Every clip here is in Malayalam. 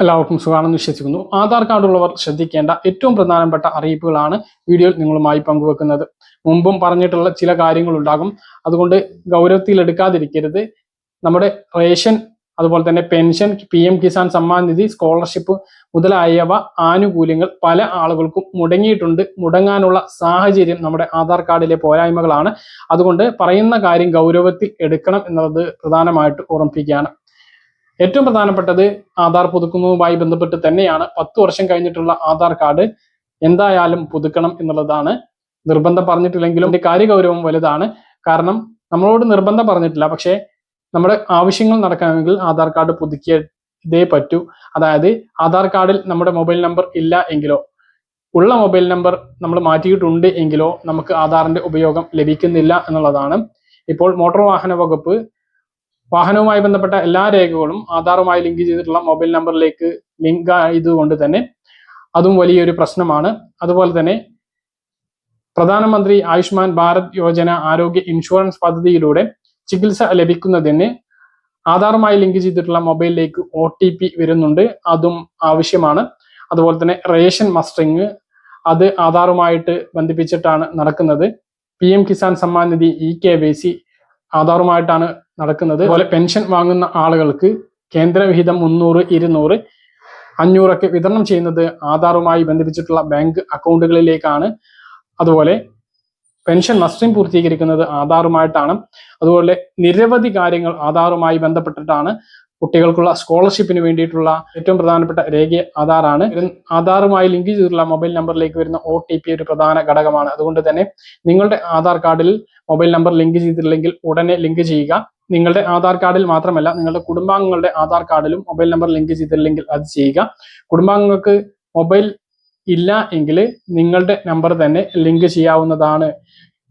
എല്ലാവർക്കും സുഖമാണെന്ന് വിശ്വസിക്കുന്നു. ആധാർ കാർഡ് ഉള്ളവർ ശ്രദ്ധിക്കേണ്ട ഏറ്റവും പ്രധാനപ്പെട്ട അറിയിപ്പുകളാണ് വീഡിയോയിൽ നിങ്ങളുമായി പങ്കുവെക്കുന്നത്. മുമ്പും പറഞ്ഞിട്ടുള്ള ചില കാര്യങ്ങൾ ഉണ്ടാകും അതുകൊണ്ട് ഗൗരവത്തിൽ എടുക്കാതിരിക്കരുത്. നമ്മുടെ റേഷൻ അതുപോലെ തന്നെ pension P M Kisan Samman Nidhi scholarship മുതലായവ ആനുകൂല്യങ്ങൾ പല ആളുകൾക്കും മുടങ്ങിയിട്ടുണ്ട്. മുടങ്ങാനുള്ള സാഹചര്യം നമ്മുടെ ആധാർ കാർഡിലെ പോരായ്മകളാണ്. അതുകൊണ്ട് പറയുന്ന കാര്യം ഗൗരവത്തിൽ എടുക്കണം എന്നത് പ്രധാനമായിട്ട് ഓർമ്മിപ്പിക്കുകയാണ്. ഏറ്റവും പ്രധാനപ്പെട്ടത് ആധാർ പുതുക്കുന്നതുമായി ബന്ധപ്പെട്ട് തന്നെയാണ് പത്ത് വർഷം കഴിഞ്ഞിട്ടുള്ള ആധാർ കാർഡ് എന്തായാലും പുതുക്കണം എന്നുള്ളതാണ്. നിർബന്ധം പറഞ്ഞിട്ടില്ലെങ്കിലും ഇതിന്റെ കാര്യഗൗരവം വലുതാണ്. കാരണം നമ്മളോട് നിർബന്ധം പറഞ്ഞിട്ടില്ല. പക്ഷേ നമ്മുടെ ആവശ്യങ്ങൾ നടക്കണമെങ്കിൽ ആധാർ കാർഡ് പുതുക്കിയതേ പറ്റൂ. അതായത് ആധാർ കാർഡിൽ നമ്മുടെ മൊബൈൽ നമ്പർ ഇല്ല എങ്കിലോ ഉള്ള മൊബൈൽ നമ്പർ നമ്മൾ മാറ്റിയിട്ടുണ്ട് എങ്കിലോ നമുക്ക് ആധാറിന്റെ ഉപയോഗം ലഭിക്കുന്നില്ല എന്നുള്ളതാണ്. ഇപ്പോൾ മോട്ടോർ വാഹന വകുപ്പ് വാഹനവുമായി ബന്ധപ്പെട്ട എല്ലാ രേഖകളും ആധാറുമായി ലിങ്ക് ചെയ്തിട്ടുള്ള മൊബൈൽ നമ്പറിലേക്ക് ലിങ്ക് ആയതുകൊണ്ട് തന്നെ അതും വലിയൊരു പ്രശ്നമാണ്. അതുപോലെ തന്നെ പ്രധാനമന്ത്രി ആയുഷ്മാൻ ഭാരത് യോജന ആരോഗ്യ ഇൻഷുറൻസ് പദ്ധതിയിലൂടെ ചികിത്സ ലഭിക്കുന്നതിന് ആധാറുമായി ലിങ്ക് ചെയ്തിട്ടുള്ള മൊബൈലിലേക്ക് ഒ ടി പി വരുന്നുണ്ട്. അതും ആവശ്യമാണ്. അതുപോലെ തന്നെ റേഷൻ മസ്റ്ററിങ് അത് ആധാറുമായിട്ട് ബന്ധിപ്പിച്ചിട്ടാണ് നടക്കുന്നത്. P M Kisan Samman Nidhi E K C ആധാറുമായിട്ടാണ് നടക്കുന്നത്. അതുപോലെ പെൻഷൻ വാങ്ങുന്ന ആളുകൾക്ക് കേന്ദ്രവിഹിതം മുന്നൂറ് ഇരുന്നൂറ് അഞ്ഞൂറൊക്കെ വിതരണം ചെയ്യുന്നത് ആധാറുമായി ബന്ധിപ്പിച്ചിട്ടുള്ള ബാങ്ക് അക്കൗണ്ടുകളിലേക്കാണ്. അതുപോലെ പെൻഷൻ മസ്റ്ററിംഗ് പൂർത്തീകരിക്കുന്നത് ആധാറുമായിട്ടാണ്. അതുപോലെ നിരവധി കാര്യങ്ങൾ ആധാറുമായി ബന്ധപ്പെട്ടിട്ടാണ്. കുട്ടികൾക്കുള്ള സ്കോളർഷിപ്പിന് വേണ്ടിയിട്ടുള്ള ഏറ്റവും പ്രധാനപ്പെട്ട രേഖ ആധാറാണ്. ആധാറുമായി ലിങ്ക് ചെയ്തിട്ടുള്ള മൊബൈൽ നമ്പറിലേക്ക് വരുന്ന ഒ ഒരു പ്രധാന ഘടകമാണ്. അതുകൊണ്ട് തന്നെ നിങ്ങളുടെ ആധാർ കാർഡിൽ മൊബൈൽ നമ്പർ ലിങ്ക് ചെയ്തിട്ടില്ലെങ്കിൽ ഉടനെ ലിങ്ക് ചെയ്യുക. നിങ്ങളുടെ ആധാർ കാർഡിൽ മാത്രമല്ല നിങ്ങളുടെ കുടുംബാംഗങ്ങളുടെ ആധാർ കാർഡിലും മൊബൈൽ നമ്പർ ലിങ്ക് ചെയ്തിട്ടില്ലെങ്കിൽ അത് ചെയ്യുക. കുടുംബാംഗങ്ങൾക്ക് മൊബൈൽ ഇല്ല എങ്കിൽ നിങ്ങളുടെ നമ്പർ തന്നെ ലിങ്ക് ചെയ്യാവുന്നതാണ്.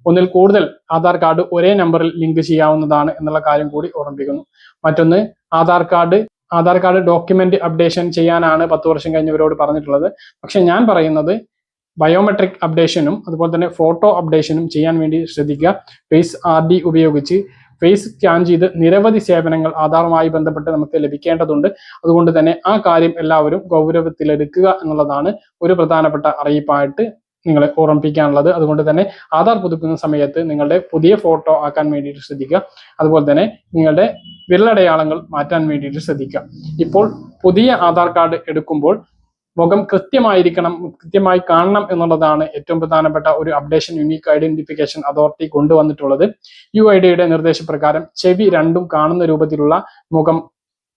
ഒന്നിൽ കൂടുതൽ ആധാർ കാർഡ് ഒരേ നമ്പറിൽ ലിങ്ക് ചെയ്യാവുന്നതാണ് എന്നുള്ള കാര്യം കൂടി ഓർമ്മിപ്പിക്കുന്നു. മറ്റൊന്ന് Aadhaar card Aadhaar card document updation ചെയ്യാനാണ് പത്ത് വർഷം കഴിഞ്ഞവരോട് പറഞ്ഞിട്ടുള്ളത്. പക്ഷെ ഞാൻ പറയുന്നത് ബയോമെട്രിക് അപ്ഡേഷനും അതുപോലെ തന്നെ ഫോട്ടോ അപ്ഡേഷനും ചെയ്യാൻ വേണ്ടി ശ്രദ്ധിക്കുക. ഫേസ് ആർ ഡി ഉപയോഗിച്ച് ഫേസ് സ്കാൻ ചെയ്ത് നിരവധി സേവനങ്ങൾ ആധാറുമായി ബന്ധപ്പെട്ട് നമുക്ക് ലഭിക്കേണ്ടതുണ്ട്. അതുകൊണ്ട് തന്നെ ആ കാര്യം എല്ലാവരും ഗൗരവത്തിലെടുക്കുക എന്നുള്ളതാണ് ഒരു പ്രധാനപ്പെട്ട അറിയിപ്പായിട്ട് നിങ്ങളെ ഓർമ്മിപ്പിക്കാനുള്ളത്. അതുകൊണ്ട് തന്നെ ആധാർ പുതുക്കുന്ന സമയത്ത് നിങ്ങളുടെ പുതിയ ഫോട്ടോ ആക്കാൻ വേണ്ടിയിട്ട് ശ്രദ്ധിക്കുക. അതുപോലെ തന്നെ നിങ്ങളുടെ വിരലടയാളങ്ങൾ മാറ്റാൻ വേണ്ടിയിട്ട് ശ്രദ്ധിക്കുക. ഇപ്പോൾ പുതിയ ആധാർ കാർഡ് എടുക്കുമ്പോൾ മുഖം കൃത്യമായിരിക്കണം കൃത്യമായി കാണണം എന്നുള്ളതാണ് ഏറ്റവും പ്രധാനപ്പെട്ട ഒരു അപ്ഡേഷൻ യുണീക്ക് ഐഡന്റിഫിക്കേഷൻ അതോറിറ്റി കൊണ്ടുവന്നിട്ടുള്ളത്. യു ഐ ഡിയുടെ നിർദ്ദേശപ്രകാരം ചെവി രണ്ടും കാണുന്ന രൂപത്തിലുള്ള മുഖം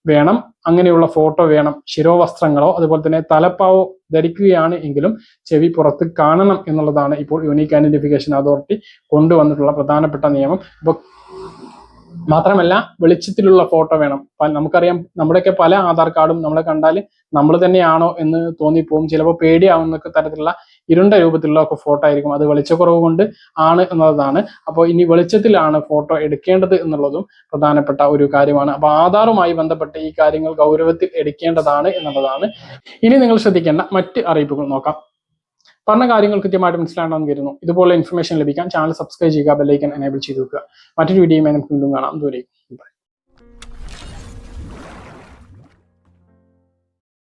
വേണം. അങ്ങനെയുള്ള ഫോട്ടോ വേണം. ശിരോവസ്ത്രങ്ങളോ അതുപോലെ തന്നെ തലപ്പാവോ ധരിക്കുകയാണ് എങ്കിലും ചെവി പുറത്ത് കാണണം എന്നുള്ളതാണ് ഇപ്പോൾ യുണീക്ക് ഐഡന്റിഫിക്കേഷൻ അതോറിറ്റി കൊണ്ടുവന്നിട്ടുള്ള പ്രധാനപ്പെട്ട നിയമം. അപ്പോൾ മാത്രമല്ല വെളിച്ചത്തിലുള്ള ഫോട്ടോ വേണം. നമുക്കറിയാം നമ്മുടെയൊക്കെ പല ആധാർ കാർഡും നമ്മളെ കണ്ടാൽ നമ്മൾ തന്നെയാണോ എന്ന് തോന്നിപ്പോവും. ചിലപ്പോൾ പേടിയാവുന്ന തരത്തിലുള്ള ഇരുണ്ട രൂപത്തിലുള്ള ഒക്കെ ഫോട്ടോ ആയിരിക്കും. അത് വെളിച്ചക്കുറവ് കൊണ്ട് ആണ് എന്നതാണ്. അപ്പോൾ ഇനി വെളിച്ചത്തിലാണ് ഫോട്ടോ എടുക്കേണ്ടത് എന്നുള്ളതും പ്രധാനപ്പെട്ട ഒരു കാര്യമാണ്. അപ്പോൾ ആധാറുമായി ബന്ധപ്പെട്ട് ഈ കാര്യങ്ങൾ ഗൗരവത്തിൽ എടുക്കേണ്ടതാണ് എന്നുള്ളതാണ്. ഇനി നിങ്ങൾ ശ്രദ്ധിക്കേണ്ട മറ്റ് അറിയിപ്പുകൾ നോക്കാം. പറഞ്ഞ കാര്യങ്ങൾ കൃത്യമായിട്ട് മനസ്സിലാണെന്ന് കരുതുന്നു. ഇതുപോലെ ഇൻഫർമേഷൻ ലഭിക്കാൻ ചാനൽ സബ്സ്ക്രൈബ് ചെയ്യുക ബെല്ലൈക്കൻ എനേബിൾ ചെയ്ത് വെക്കുക. മറ്റൊരു വീഡിയോയുമായി നമുക്ക് വീണ്ടും കാണാം. ദൂരെ ബൈ